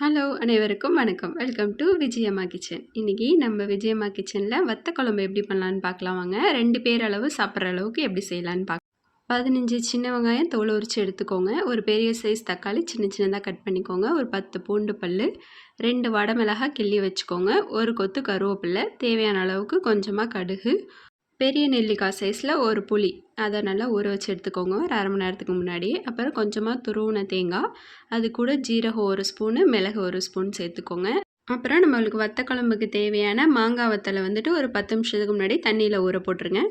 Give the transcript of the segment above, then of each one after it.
Hello அனைவருக்கும் வணக்கம். Welcome to Vijayamma kitchen இன்றைக்கி நம்ம விஜயம்மா கிச்சனில் வத்த குழம்பு எப்படி பண்ணலான்னு பார்க்கலாம் வாங்க. ரெண்டு பேர் அளவு சாப்பிட்ற அளவுக்கு எப்படி செய்யலான்னு பார்க்கலாம். பதினஞ்சு சின்ன வெங்காயம் தோல் உரித்து எடுத்துக்கோங்க. ஒரு பெரிய சைஸ் தக்காளி சின்ன சின்னதாக கட் பண்ணிக்கோங்க. ஒரு பத்து பூண்டு பல் ரெண்டு வடமிளகாய் கிள்ளி வச்சுக்கோங்க. ஒரு கொத்து கருவேப்பில்லை தேவையான அளவுக்கு கொஞ்சமாக கடுகு பெரிய நெல்லிக்காய் சைஸில் ஒரு புளி. அதை நல்லா ஊற வச்சு எடுத்துக்கோங்க. ஒரு அரை மணி நேரத்துக்கு முன்னாடி. அப்புறம் கொஞ்சமாக துருவின தேங்காய். அது கூட ஜீரகம் ஒரு ஸ்பூனு மிளகு ஒரு ஸ்பூன் சேர்த்துக்கோங்க. அப்புறம் நம்மளுக்கு வத்தக்குழம்புக்கு தேவையான மாங்காய் வத்தலை வந்துட்டு ஒரு பத்து நிமிஷத்துக்கு முன்னாடி தண்ணியில் ஊற போட்டுருங்க.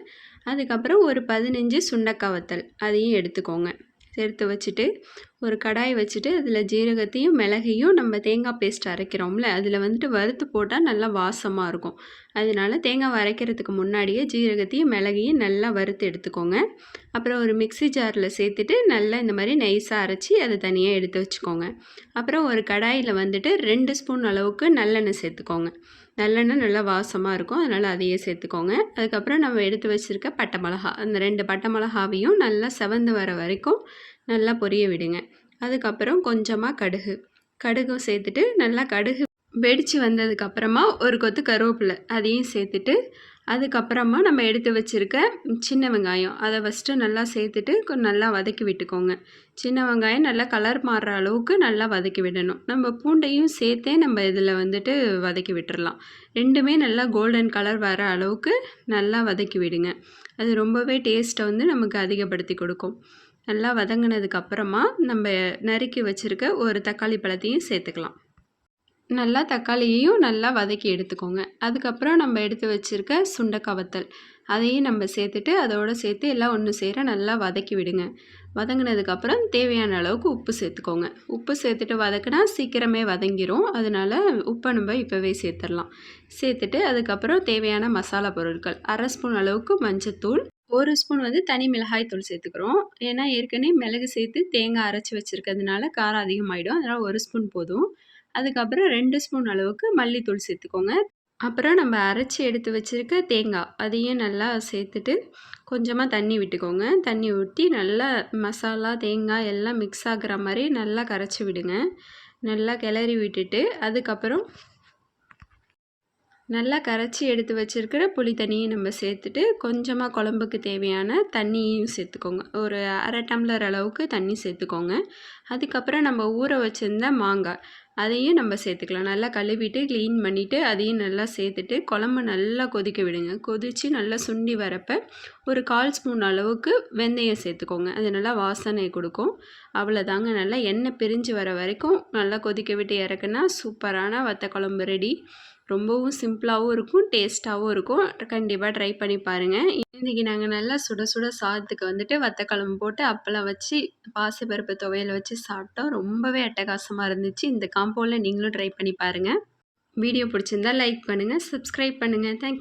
அதுக்கப்புறம் ஒரு பதினஞ்சு சுண்டக்காய் வத்தல். அதையும் எடுத்துக்கோங்க. சேர்த்து வச்சுட்டு ஒரு கடாய் வச்சுட்டு அதில் ஜீரகத்தையும் மிளகையும் நம்ம தேங்காய் பேஸ்ட் அரைக்கிறோம்ல அதில் வந்துட்டு வறுத்து போட்டால் நல்லா வாசமாக இருக்கும். அதனால தேங்காய் அரைக்கிறதுக்கு முன்னாடியே ஜீரகத்தையும் மிளகையும் நல்லா வறுத்து எடுத்துக்கோங்க. அப்புறம் ஒரு மிக்சி ஜாரில் சேர்த்துட்டு நல்லா இந்த மாதிரி நைஸாக அரைச்சி அதை தனியாக எடுத்து வச்சுக்கோங்க. அப்புறம் ஒரு கடாயில் வந்துட்டு ரெண்டு ஸ்பூன் அளவுக்கு நல்லெண்ணெய் சேர்த்துக்கோங்க. நல்லெண்ணெய் நல்லா வாசமாக இருக்கும் அதனால் அதையே சேர்த்துக்கோங்க. அதுக்கப்புறம் நம்ம எடுத்து வச்சுருக்க பட்டை மிளகா அந்த ரெண்டு பட்டை மிளகாவையும் நல்லா செவந்து வர வரைக்கும் நல்லா பொரிய விடுங்க. அதுக்கப்புறம் கொஞ்சமாக கடுகு. கடுகும் சேர்த்துட்டு நல்லா கடுகு வெடித்து வந்ததுக்கப்புறமா ஒரு கொத்து கருவேப்பிலை அதையும் சேர்த்துட்டு அதுக்கப்புறமா நம்ம எடுத்து வச்சுருக்க சின்ன வெங்காயம். அதை ஃபஸ்ட்டு நல்லா சேர்த்துட்டு கொஞ்சம் நல்லா வதக்கி விட்டுக்கோங்க. சின்ன வெங்காயம் நல்லா கலர் மாறுற அளவுக்கு நல்லா வதக்கி விடணும். நம்ம பூண்டையும் சேர்த்தே நம்ம இதில் வந்துட்டு வதக்கி விட்டுறலாம். ரெண்டுமே நல்லா கோல்டன் கலர் வர அளவுக்கு நல்லா வதக்கி விடுங்க. அது ரொம்பவே டேஸ்ட்டை வந்து நமக்கு அதிகப்படுத்தி கொடுக்கும். நல்லா வதங்கினதுக்கப்புறமா நம்ம நறுக்கி வச்சுருக்க ஒரு தக்காளி பழத்தையும் சேர்த்துக்கலாம். நல்லா தக்காளியையும் நல்லா வதக்கி எடுத்துக்கோங்க. அதுக்கப்புறம் நம்ம எடுத்து வச்சுருக்க சுண்டக்காய் வத்தல் அதையும் நம்ம சேர்த்துட்டு அதோடு சேர்த்து எல்லாம் ஒன்று சேர நல்லா வதக்கி விடுங்க. வதங்கினதுக்கப்புறம் தேவையான அளவுக்கு உப்பு சேர்த்துக்கோங்க. உப்பு சேர்த்துட்டு வதக்கினா சீக்கிரமே வதங்கிரும். அதனால் உப்பை நம்ம இப்போவே சேர்த்துடலாம். சேர்த்துட்டு அதுக்கப்புறம் தேவையான மசாலா பொருட்கள் அரை ஸ்பூன் அளவுக்கு மஞ்சத்தூள் ஒரு ஸ்பூன் வந்து தனி மிளகாய் தூள் சேர்த்துக்கிறோம். ஏன்னா ஏற்கனவே மிளகு சேர்த்து தேங்காய் அரைச்சி வச்சுருக்கிறதுனால காரம் அதிகமாகிடும் அதனால் ஒரு ஸ்பூன் போதும். அதுக்கப்புறம் ரெண்டு ஸ்பூன் அளவுக்கு மல்லித்தூள் சேர்த்துக்கோங்க. அப்புறம் நம்ம அரைச்சி எடுத்து வச்சுருக்க தேங்காய் அதையும் நல்லா சேர்த்துட்டு கொஞ்சமாக தண்ணி விட்டுக்கோங்க. தண்ணி ஊற்றி நல்லா மசாலா தேங்காய் எல்லாம் மிக்ஸ் ஆகிற மாதிரி நல்லா கரைச்சி விடுங்க. நல்லா கிளறி விட்டுட்டு அதுக்கப்புறம் நல்லா கரைச்சி எடுத்து வச்சுருக்கிற புளி தண்ணியை நம்ம சேர்த்துட்டு கொஞ்சமாக குழம்புக்கு தேவையான தண்ணியும் சேர்த்துக்கோங்க. ஒரு அரை டம்ளர் அளவுக்கு தண்ணி சேர்த்துக்கோங்க. அதுக்கப்புறம் நம்ம ஊற வச்சுருந்த மாங்காய் அதையும் நம்ம சேர்த்துக்கலாம். நல்லா கழுவிட்டு க்ளீன் பண்ணிவிட்டு அதையும் நல்லா சேர்த்துட்டு குழம்பு நல்லா கொதிக்க விடுங்க. கொதித்து நல்லா சுண்டி வரப்போ ஒரு கால் ஸ்பூன் அளவுக்கு வெந்தயம் சேர்த்துக்கோங்க. அது நல்லா வாசனை கொடுக்கும். அவ்வளோதாங்க நல்லா எண்ணெய் பிரிஞ்சு வர வரைக்கும் நல்லா கொதிக்க விட்டு இறக்குனா சூப்பரான வத்த குழம்பு ரெடி. ரொம்பவும் சிம்பிளாகவும் இருக்கும் டேஸ்ட்டாகவும் இருக்கும். கண்டிப்பாக ட்ரை பண்ணி பாருங்கள் இன்றைக்கி நாங்கள் நல்லா சுட சுட சாதத்துக்கு வந்துட்டு வத்தக்குழம்பு போட்டு அப்பளம் வச்சு பாசிப்பருப்பு துவையல் வச்சு சாப்பிட்டோம். ரொம்பவே அட்டகாசமாக இருந்துச்சு. இந்த காம்போவில் நீங்களும் ட்ரை பண்ணி பாருங்கள் வீடியோ பிடிச்சிருந்தா லைக் பண்ணுங்கள் சப்ஸ்கிரைப் பண்ணுங்கள் தேங்க்யூ